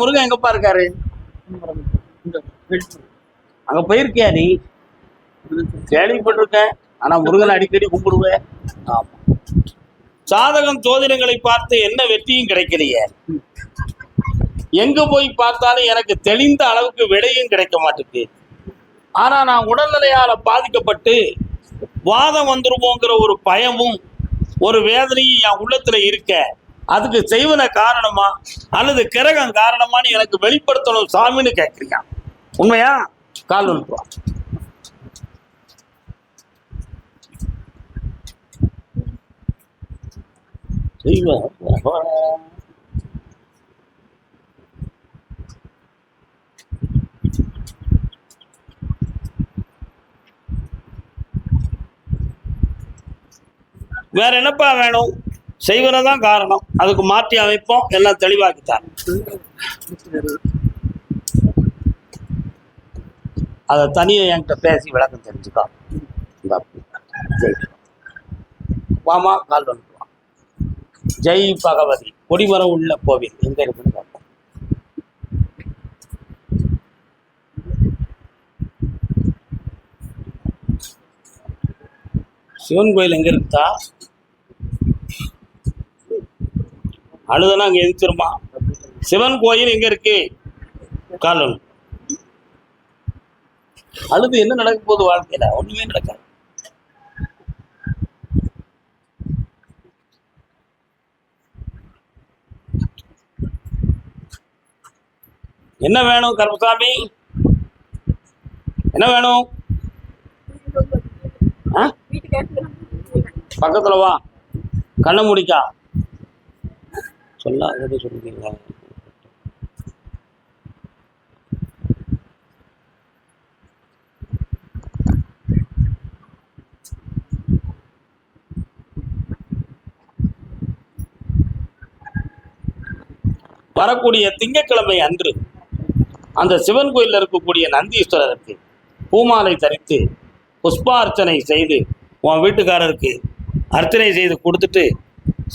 முருகன் எங்கப்பா இருக்காரு? அங்க போயிருக்கியா நீ? கேள்விப்பட்டிருக்கேன் ஆனா முருகன் அடிக்கடி கும்பிடுவேன் ஆமா. சாதகம் சோதனைகளை பார்த்து என்ன வெற்றியும் கிடைக்கலையே. எங்க போய் பார்த்தாலும் எனக்கு தெளிந்த அளவுக்கு விடையும் கிடைக்க மாட்டேங்குது. ஆனா நான் உடல்நிலையால பாதிக்கப்பட்டு வாதம் வந்துருமோங்கிற ஒரு பயமும் ஒரு வேதனையும் என் உள்ளத்துல இருக்க. அதுக்கு செய்வன காரணமா அல்லது கிரகம் காரணமான்னு எனக்கு வெளிப்படுத்தணும் சாமின்னு கேட்குறீங்க உண்மையா? கால் வந்துருவா வேற என்னப்பா வேணும்? செய்வன தான் காரணம். அதுக்கு மாற்றி அமைப்போம். எல்லாம் தெளிவாக்கித்தார் அதை தனியாக என்கிட்ட பேசி விளக்கம் தெரிஞ்சுக்கோ. வாமா கால் வந்துடுவான் ஜெய் பகவதி. கொடிமரம் உள்ள கோவில். எங்க இருக்குன்னு பார்ப்போம். சிவன் கோயில் எங்க இருக்குதா? அழுதனா அங்க எதிர்த்துருமா சிவன் கோயில் எங்க இருக்கு? காலன் அழுது என்ன நடக்க போகுது வாழ்க்கையில? ஒண்ணுமே நடக்காது. என்ன வேணும் கருப்பசாமி? என்ன வேணும்? பக்கத்துல வா. கண்ணை முடிக்கா. சொல்லாதது சொல்லுவீங்களா வரக்கூடிய திங்கட்கிழமை அன்று அந்த சிவன் கோயிலில் இருக்கக்கூடிய நந்தீஸ்வரருக்கு பூமாலை தரித்து புஷ்பார்ச்சனை செய்து உன் வீட்டுக்காரருக்கு அர்ச்சனை செய்து கொடுத்துட்டு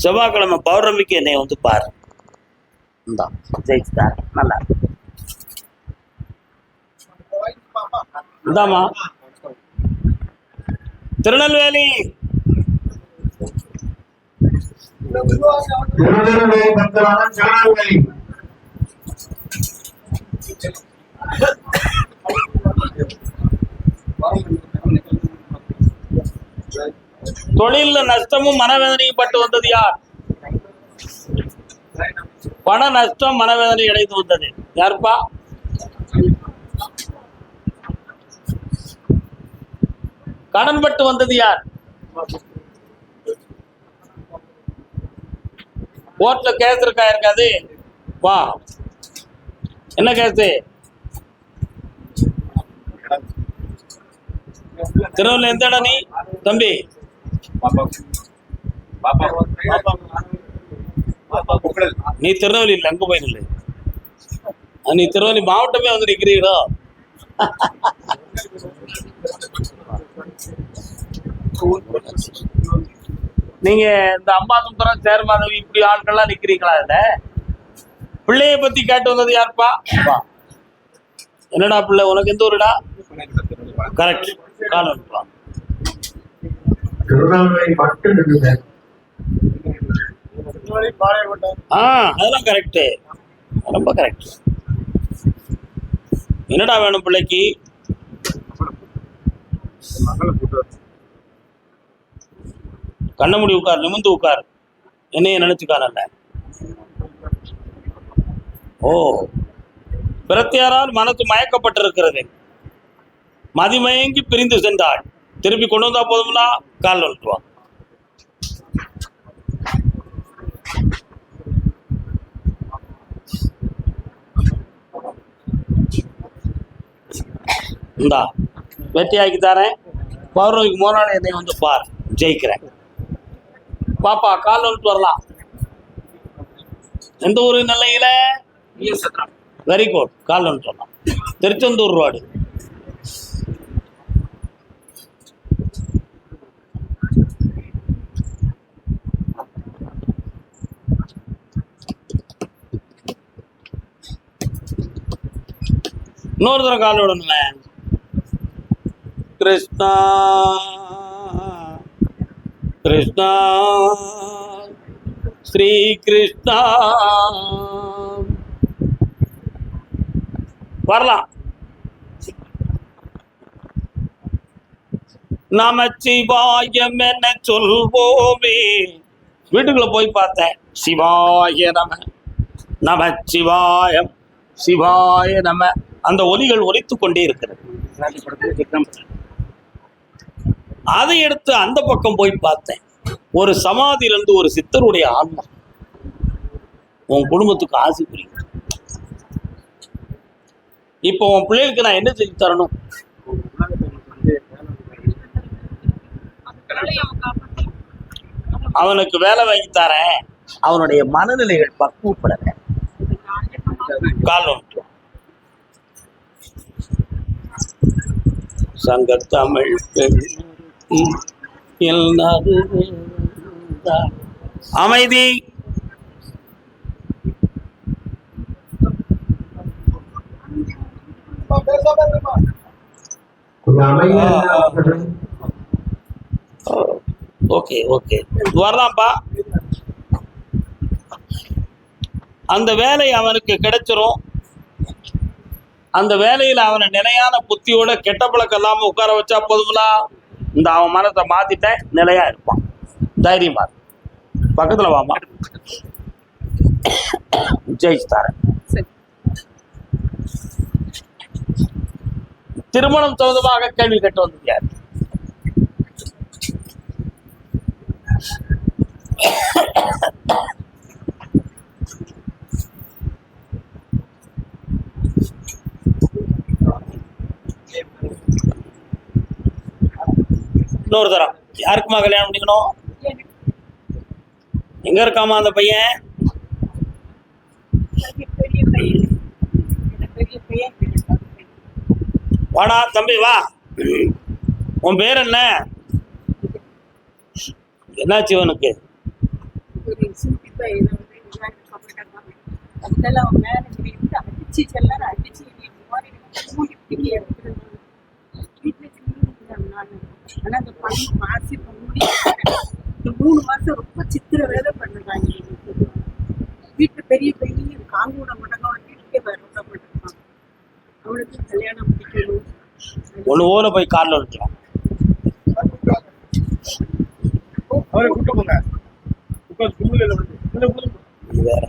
செவ்வாய்க்கிழமை பௌர்ணமிக்கு என்னை வந்து பாரு. இந்தா ஜெயிச்சுட்டார். நல்லா திருநெல்வேலி. திருநெல்வேலி. தொழில்ல நஷ்டமும் மனவேதனையும் பட்டு வந்தது யார்? பண நஷ்டம் மனவேதனை அடைந்து வந்தது. யாருப்பா? கடன் பட்டு வந்தது யார்? கோர்ட்ல கேஸ் இருக்கா இருக்காது? வா. என்ன கேஸ்? திருநெல்வேலி எந்த இடம் நீ? தம்பி. நீ திருநெல்வேலி இல்லை அங்க போய் நில்லு? அஹ் நீ திருநெல்வேலி மாவட்டமே வந்து நிக்கிறீங்களோ? நீங்க இந்த அம்பாசுந்தரம் சேர்மாதவி இப்படி ஆட்கள்லாம் நிக்கிறீங்களா இதுல பிள்ளைய பத்தி கேட்டு வந்தது யாருப்பா. என்னடா பிள்ளை உனக்கு எந்த ஊருடா? கரெக்ட் கால் வந்துப்பா மட்டும் இருக்குது ஆ அதெல்லாம் கரெக்டு ரொம்ப கரெக்ட் என்னடா வேணும் பிள்ளைக்கு? கண்ண முடி உட்கார் நிமிந்து உட்கார். என்னைய நினைச்சுக்காரல்ல ஓ பிரத்தியாரால் மனசு மயக்கப்பட்டிருக்கிறது. மதிமயங்கி பிரிந்து சென்றாள். திருப்பி கொண்டு வந்தா போதும்னா கால் வந்துட்டு இந்தா வெற்றியாக்கி தரேன். பௌர்ணமிக்கு நாள் என்னை வந்து பார் ஜெயிக்கிறேன். பாப்பா கால் வந்துட்டு வரலாம். எந்த ஊரு நெல்லையில? வெரி குட் கால் வந்துட்டு வரலாம். திருச்செந்தூர் ரோடு. இன்னொரு தடவை கால் விடணுங்களேன் கிருஷ்ணா. கிருஷ்ணா. ஸ்ரீ கிருஷ்ணா. வரலாம். நமச்சிவாயம் என சொல்வோமே. வீட்டுக்குள்ள போய் பார்த்தேன். சிவாய நம. நமச்சிவாயம். சிவாய நம. அந்த ஒலிகள் ஒலித்து கொண்டே இருக்கிறது. அதை எடுத்து அந்த பக்கம் போய் பார்த்தேன். ஒரு சமாதியிலிருந்து ஒரு சித்தருடைய ஆன்மா. உன் குடும்பத்துக்கு ஆசை புரியும். இப்போ உன் பிள்ளைகளுக்கு நான் என்ன செஞ்சு தரணும்? அவனுக்கு வேலை வாங்கி தரேன். அவனுடைய மனநிலைகள் பக்குவப்படல காலம் வந்துட்டு சங்க தமிழ் அமைதி. Okay okay. வரலாம்ப்பா அந்த வேலை அவனுக்கு கிடைச்சிரும். அந்த வேலையில அவனை நிலையான புத்தியோட கெட்ட பழக்கம் இல்லாம உட்கார வச்சா போதுங்களா இந்த அவன் மனத்தை மாத்திட்டேன் நிலையா இருப்பான். தைரியமா. பக்கத்துல வாமா ஜெயிச்சு தரேன் திருமணம் சம்பந்தமாக கேள்வி கேட்டு வந்தது யார்? இன்னொரு தரம். யாருக்குமா கல்யாணம் பண்ணிக்கணும்? எங்க இருக்காமா அந்த பையன்? வாடா தம்பி வா. உன் பேர் என்ன? என்னாச்சு உனக்கு இவனுக்கு மூணு மாசம் ரொம்ப சித்திர வேலை பண்ணுறாங்க வீட்டு பெரிய பெரிய காங்கூட மடங்கு அவன் வீட்டுக்கே வரப்பட்டிருக்கான் அவனுக்கு கல்யாணம் முடிக்கணும் ஒன்று ஓன போய் காலில் விட்டுலாம் அவரை கூட்டு போங்க உட்காந்து கும்பல இது வேற.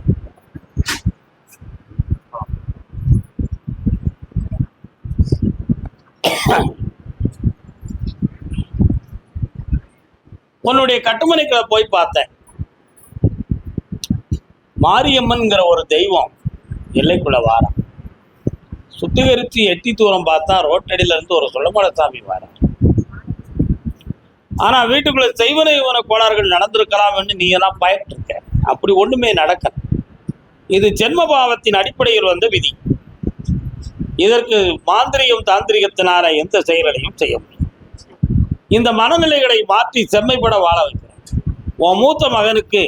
உன்னுடைய கட்டுமனைக்குள்ள போய் பார்த்தேன். மாரியம்மன்கிற ஒரு தெய்வம் எல்லைக்குள்ள வாரம் சுத்திகரித்து எட்டி தூரம் பார்த்தா ரோட்டடியில இருந்து ஒரு சொல்லமட சாமி வாரம் ஆனா வீட்டுக்குள்ள செய்வனை இவன கோளாறுகள் நடந்திருக்கலாம்னு நீ எல்லாம் பயட்டு இருக்க அப்படி ஒண்ணுமே நடக்க இது ஜென்மபாவத்தின் அடிப்படையில் வந்த விதி. இதற்கு மாந்திரியம் தாந்திரிகத்தினால எந்த செயலையும் செய்ய முடியும் இந்த மனநிலைகளை மாற்றி செம்மைப்பட வாழ வைக்கிறேன். உன் மூத்த மகனுக்கு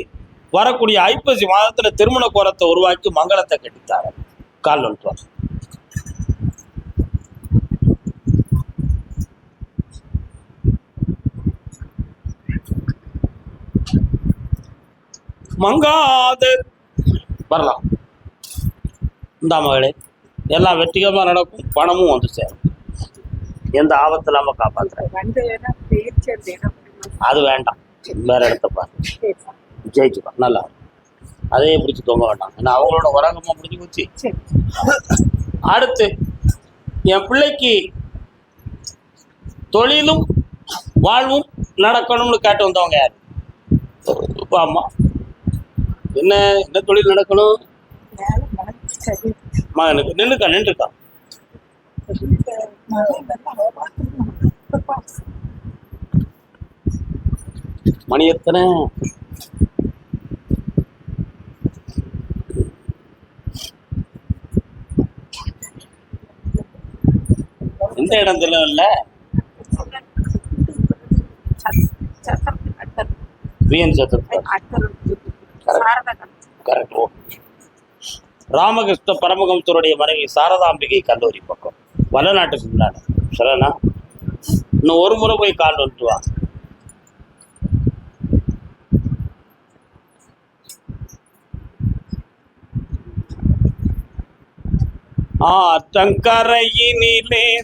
வரக்கூடிய ஐப்பசி மாதத்துல திருமண கோரத்தை உருவாக்கி மங்களத்தை கட்டித்தார. கால் வந்துட்டு மங்காத வரலாம். இந்த மகளே. எல்லாம் வெற்றிகரமாக நடக்கும் பணமும் வந்து சேரும். எந்த ஆபத்து இல்லாம காப்பாத்துறேன். ரெண்டு இடம் பேச்சு அந்த இடம் அது வேண்டாம். வேற இடத்த பாரு. ஜெயிச்சுப்பா நல்லா. அதையே பிடிச்சி தொங்க வேண்டாம். ஏன்னா அவங்களோட உரகமா முடிஞ்சு போச்சு. அடுத்து என் பிள்ளைக்கு தொழிலும் வாழ்வும் நடக்கணும்னு கேட்டு வந்தவங்க யாரு? இப்போ அம்மா என்ன என்ன தொழில் நடக்கணும்? மகனுக்கு நின்றுக்கா நின்றுக்கா. மணி எத்தனை? எந்த இடத்துல இல்ல? விஎன் சத்தத்தை கரெக்ட் ஓ ராமகிருஷ்ண பரமஹம்சருடைய மனைவி சாரதாம்பிகை கல்லூரி பக்கம். வடநாட்டுக்கு முன்னாடி சரிண்ணா இன்னும் ஒரு முறை போய் கால் வந்துட்டு வா. ஆற்றங்கரையினிலே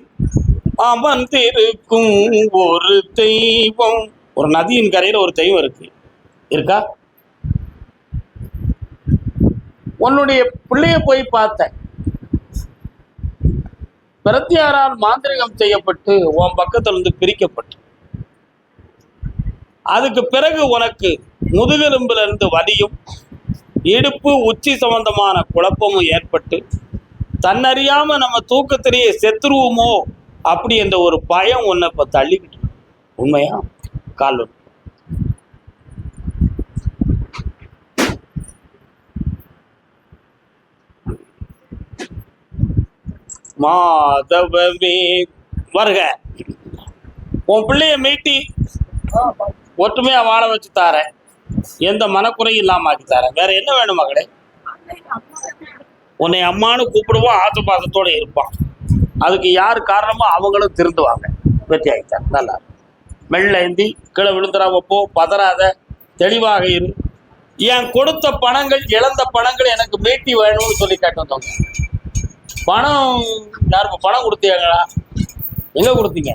அமர்ந்திருக்கும் ஒரு தெய்வம். ஒரு நதியின் கரையில ஒரு தெய்வம் இருக்கு. இருக்கா? உன்னுடைய பிள்ளைய போய் பார்த்தேன். பிரத்தியாரால் மாந்திரிகம் செய்யப்பட்டு உன் பக்கத்துல இருந்து பிரிக்கப்பட்டு. அதுக்கு பிறகு உனக்கு முதுகெலும்புல இருந்து வலியும் இடுப்பு உச்சி சம்பந்தமான குழப்பமும் ஏற்பட்டு தன்னறியாம நம்ம தூக்கத்திலேயே செத்துருவோமோ அப்படி என்ற ஒரு பயம் உன்னை இப்ப தள்ளிக்கிட்டு உண்மையா? கால் மாதவமே. வருக. உன் பிள்ளைய மீட்டி ஒற்றுமையா வாழ வச்சு தாரேன். எந்த மனக்குறையும் இல்லாம ஆக்கி தாரேன். வேற என்ன வேணும் மகளே? உன்னை அம்மானு கூப்பிடுவோம். ஆத்து பாசத்தோட இருப்பான். அதுக்கு யார் காரணமோ அவங்களும் திருந்துவாங்க. வெற்றி ஆகிட்டார் நல்லா மெல்ல ஏந்தி கீழே விழுந்துடாம பதறாத தெளிவாக இரு. என் கொடுத்த பணங்கள் இழந்த பணங்கள் எனக்கு மீட்டி வேணும்னு சொல்லி கேட்டு வந்தவங்க. பணம் யாரும் பணம் கொடுத்தீங்களா எங்க கொடுத்தீங்க?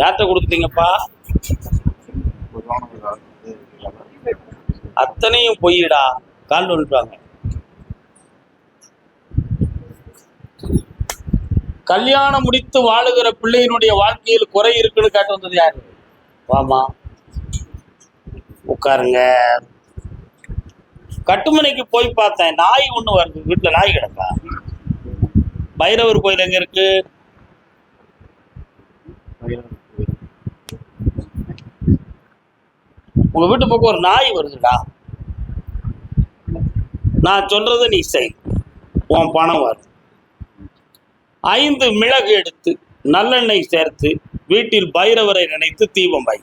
யார்கிட்ட கொடுத்தீங்கப்பா? அத்தனையும் பொய்யிடா. கால் நொழிப்பாங்க கல்யாணம் முடித்து வாழுகிற பிள்ளையினுடைய வாழ்க்கையில் குறை இருக்குன்னு கேட்டு வந்தது யாரு? வாமா. உட்காருங்க. கட்டுமனைக்கு போய் பார்த்தேன். நாய் ஒன்று வருது. வீட்டில் நாய் கிடக்கா? பைரவர் கோயில் எங்க இருக்கு? உங்க வீட்டு பக்கம் ஒரு நாய் வருதுடா. நான் சொல்றதை நீ செய். உன் பணம் வரும் ஐந்து மிளகு எடுத்து நல்லெண்ணெய் சேர்த்து வீட்டில் பைரவரை நினைத்து தீபம் வை.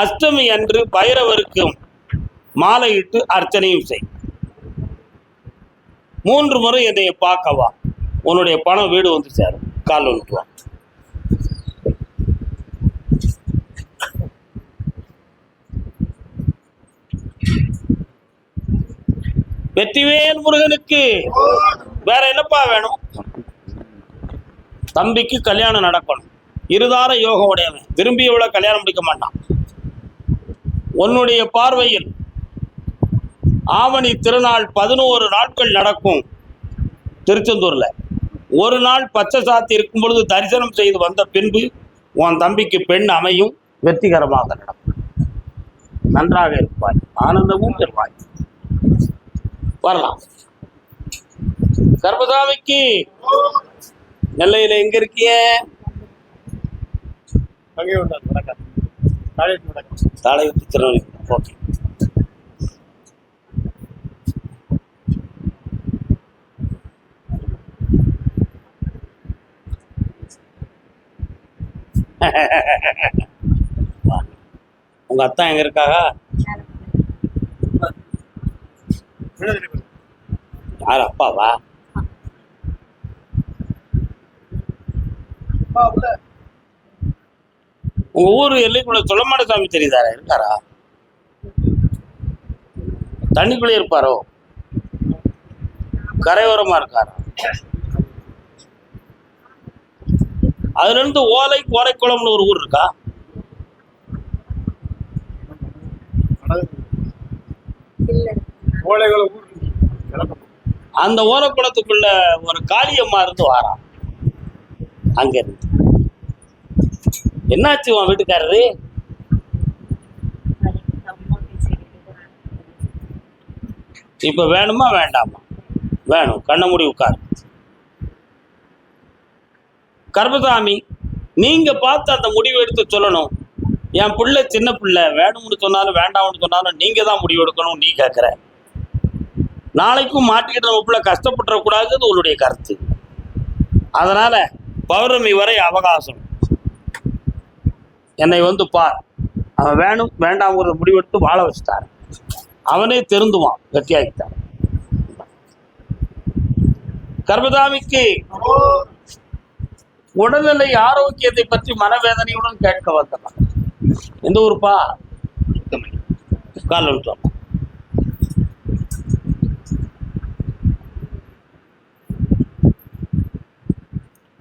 அஷ்டமி அன்று பைரவருக்கும் மாலையிட்டு அர்ச்சனையும் செய். மூன்று முறை என்னை பார்க்கவா. உன்னுடைய பணம் வீடு வந்து சேரும். கால் வந்துட்டு வெற்றிவேல் முருகனுக்கு வேற என்னப்பா வேணும்? தம்பிக்கு கல்யாணம் நடக்கணும். இருதார யோகம் உடையவன். விரும்பியவளை கல்யாணம் முடிக்க மாட்டான். உன்னுடைய பார்வையில் ஆவணி திருநாள் பதினோரு நாட்கள் நடக்கும் திருச்செந்தூர்ல. ஒரு நாள் பச்சை சாத்தி இருக்கும் பொழுது தரிசனம் செய்து வந்த பின்பு உன் தம்பிக்கு பெண் அமையும் வெற்றிகரமாக நடக்கும். நன்றாக இருப்பாய் ஆனந்தமும் பெறுவாய். வரலாம். கர்மசாமிக்கு நெல்லையில எங்க இருக்கிய? தாளையத்து திருநெல்வேலி ஓகே உங்க அத்தா எங்க இருக்காக? யார் அப்பாவா? உங்க ஊர் எல்லைக்குள்ள சொல்லமாட சாமி தெரியுதாரா இருக்காரா? தண்ணிக்குள்ளே இருப்பாரோ? கரையோரமா இருக்காரா? அதுல இருந்து ஓலை கோரைக்குளம்னு ஒரு ஊர் இருக்கா? அந்த ஓரக்குளத்துக்குள்ள ஒரு காளியம்மா இருந்து வாராம் அங்க இருந்து என்னாச்சு உன் வீட்டுக்காரரு? இப்ப வேணுமா வேண்டாமா? வேணும். கண்ண மூடி உட்காரு. கர்பசாமி நீங்க பார்த்து அந்த முடிவு எடுத்து சொல்லணும். என் பிள்ளை சின்ன பிள்ளை வேணும்னு சொன்னாலும் வேண்டாம்னு சொன்னாலும் நீங்க தான் முடிவு எடுக்கணும் நீ கேட்குற நாளைக்கும் மாட்டிக்கிட்ட நம்ம பிள்ளை கஷ்டப்பட்டுறக்கூடாதுன்னு உங்களுடைய கருத்து. அதனால பௌர்ணமி வரை அவகாசம். என்னை வந்து பார். அவன் வேணும் வேண்டாம்ங்கிறத முடிவெடுத்து வாழ வச்சுட்டாரு. அவனே திருந்துவான் கட்டியாக்கிட்டான். கர்மதாமிக்கு உடல்நிலை ஆரோக்கியத்தை பற்றி மனவேதனையுடன் கேட்க வந்தவன். எந்த ஊருப்பா? கால் விட்டோம்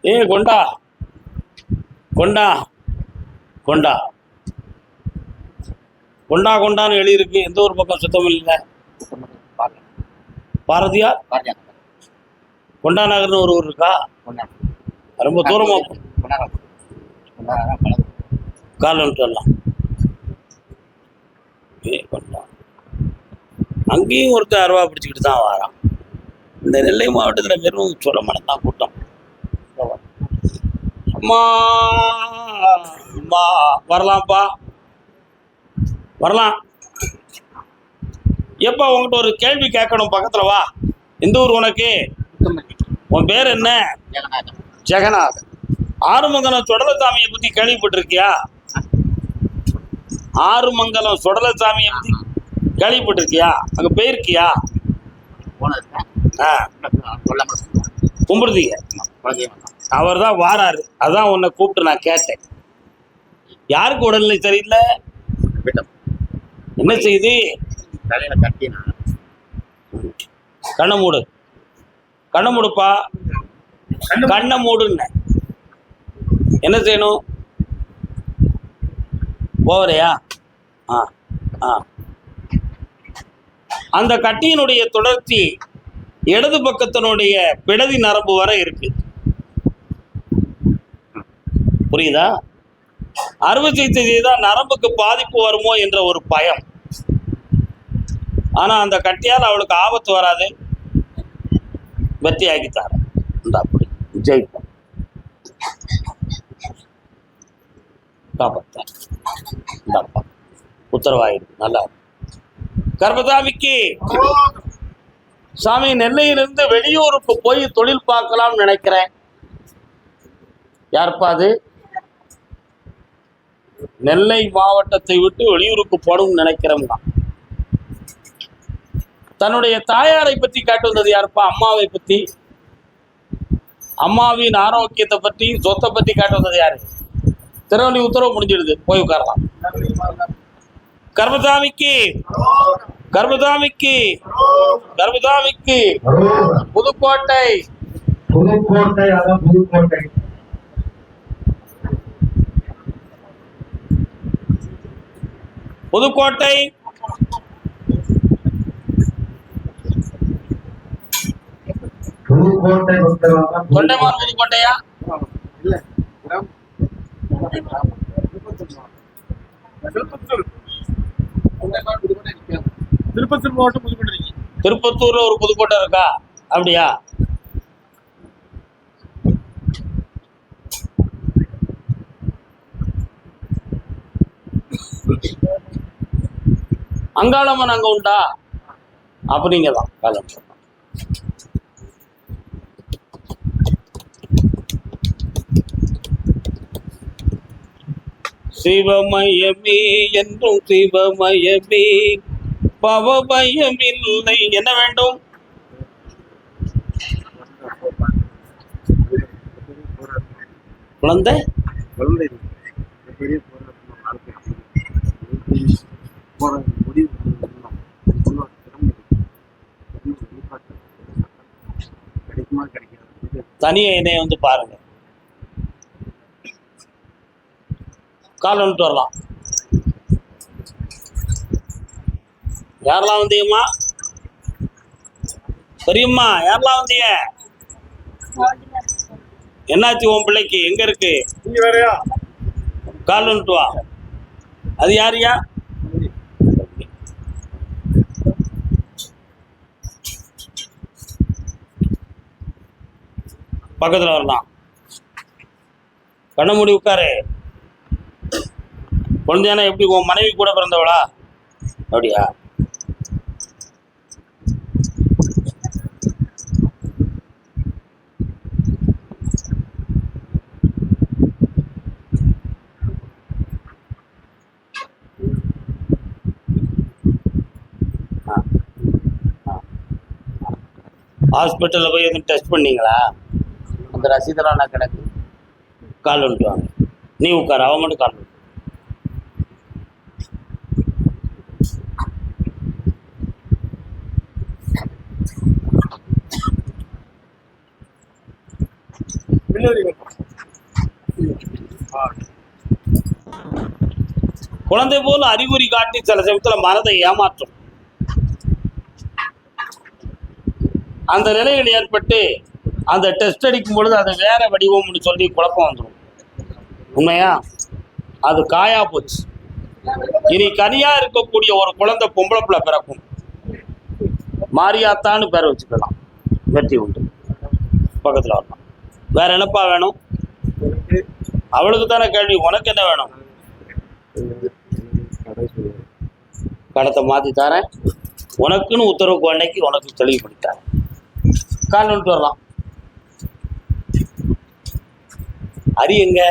ஏ கொண்டா. கொண்டா. கொண்டா. கொண்டா கொண்டான்னு எழுதியிருக்கு. எந்த ஒரு பக்கம்? சுத்தம் இல்லை பாரதியார். கொண்டா நகர்னு ஒரு ஊர் இருக்கா? ரொம்ப தூரமா கால் வந்துட்டு வரலாம். ஏ கொண்டா. அங்கேயும் ஒருத்தர் அருவா பிடிச்சிக்கிட்டு தான் வரான். இந்த நெல்லை மாவட்டத்தில் வெறும் சோழமனம் தான் கூட்டம். அம்மா அம்மா வரலாம்ப்பா வரலாம். எப்பா உன்கிட்ட ஒரு கேள்வி கேட்கணும் பக்கத்துல வா. எந்த ஊர் உனக்கு? உன் பேர் என்ன? ஜெகநாத் ஆறுமங்கலம் சுடலசாமியை பத்தி கேள்விப்பட்டிருக்கியா? ஆறுமங்கலம் சுடலசாமியை பத்தி கேள்விப்பட்டிருக்கியா? அங்க போயிருக்கியா? கும்பிடுதீங்க. அவர் தான் வாராரு. அதான் உன்னை கூப்பிட்டு நான் கேட்டேன். யாருக்கு உடல்நிலை சரியில்லை? என்ன செய்யுது கட்டினா கண்ணை மூடு. கண்ணை மூடுப்பா. கண்ணை மூடுன்னு. என்ன செய்யணும்? போவரையா? ஆ ஆ. அந்த கட்டியினுடைய தொடர்ச்சி இடது பக்கத்தினுடைய பிடதி நரம்பு வரை இருக்கு. புரியுதா? அறுவை சிகிச்சை செய்தால் நரம்புக்கு பாதிப்பு வருமோ என்ற ஒரு பயம். ஆனா அந்த கட்டியால் அவளுக்கு ஆபத்து வராது. வெற்றி ஆக்கித்தார அப்படி. ஜெயிப்போம். காப்பாத்த இந்தாப்பா. நல்லா கர்மதாமிக்கு சாமி நெல்லையிலிருந்து வெளியூருக்கு போய் தொழில் பார்க்கலாம்னு நினைக்கிறேன். யாருப்பா அது? நெல்லை மாவட்டத்தை விட்டு வெளியூருக்கு போகணும்னு நினைக்கிறோம்னா தன்னுடைய தாயாரை பற்றி காட்டு வந்தது யாருப்பா? அம்மாவை பற்றி அம்மாவின் ஆரோக்கியத்தை பற்றி சொத்தை பற்றி காட்டு வந்தது யாரு? திருவள்ளி உத்தரவு முடிஞ்சிடுது. போய் உட்காரலாம். கர்மசாமிக்கு கர்மசாமிக்கு கர்மசாமிக்கு புதுக்கோட்டை. புதுக்கோட்டை அதான் புதுக்கோட்டை. புதுக்கோட்டை. உத்தரவாதம் தொண்டைமான் புதுக்கோட்டையா திருப்பத்தூர். திருப்பத்தூர் மாவட்டம் புதுக்கோட்டை திருப்பத்தூர்ல ஒரு புதுக்கோட்டை இருக்கா? அப்படியா? அங்காளம்மன் அங்க உண்டா? அப்படிங்க தான் காலம் சிவமயமே என்றும் சிவமயமே. பவபயமில்லை என்ன வேண்டும்? குழந்தை? குழந்தை பெரிய வந்து வாழ்க்கை முடிவு பண்ணணும். உன்னோட திறமை இன்னும் வெளிப்பாட்டு கிடைக்குமா கிடைக்காது தனிய என்னைய வந்து பாருங்க கால் வந்துட்டு வரலாம். யாரெல்லாம் வந்தீங்கம்மா? பெரியம்மா யாரெல்லாம் வந்தீங்க? என்னாச்சு உன் பிள்ளைக்கு? எங்க இருக்கு? கால் வந்துட்டு வா. அது யாருயா பக்கத்துல வரலாம். கண்ண மூடி உட்காரு. குழந்தையானா எப்படி? உன் மனைவி கூட பிறந்தவளா? அப்படியா? ஹாஸ்பிட்டலில் போய் எதுவும் டெஸ்ட் பண்ணீங்களா? அந்த ரசீதெல்லாம் நான் கிடக்கு. கால் வந்துட்டு வாங்க. நீ உட்கார். அவன் மட்டும் கால் குழந்தை போல அறிகுறி காட்டி சில சமயத்தில் மனதை ஏமாற்றும். அந்த நிலையில் ஏற்பட்டு அந்த டெஸ்ட் அடிக்கும் பொழுது அது வேற வடிவம்னு சொல்லி குழப்பம் வந்துடும் உண்மையா? அது காயா போச்சு. இனி கனியா இருக்கக்கூடிய ஒரு குழந்தை பொம்பளை பிள்ளை பிறக்கும். மாரியாத்தான்னு பேரை வச்சுக்கலாம். வெற்றி உண்டு. பக்கத்தில் வரலாம். வேற என்னப்பா வேணும்? அவளுக்கு தானே கேள்வி உனக்கு என்ன வேணும்? கடத்தை மாற்றி தரேன். உனக்குன்னு உத்தரவு அன்னைக்கு உனக்கு தெளிவுபடுத்தார் கால் வந்துட்டு வரலாம். அரி எங்க?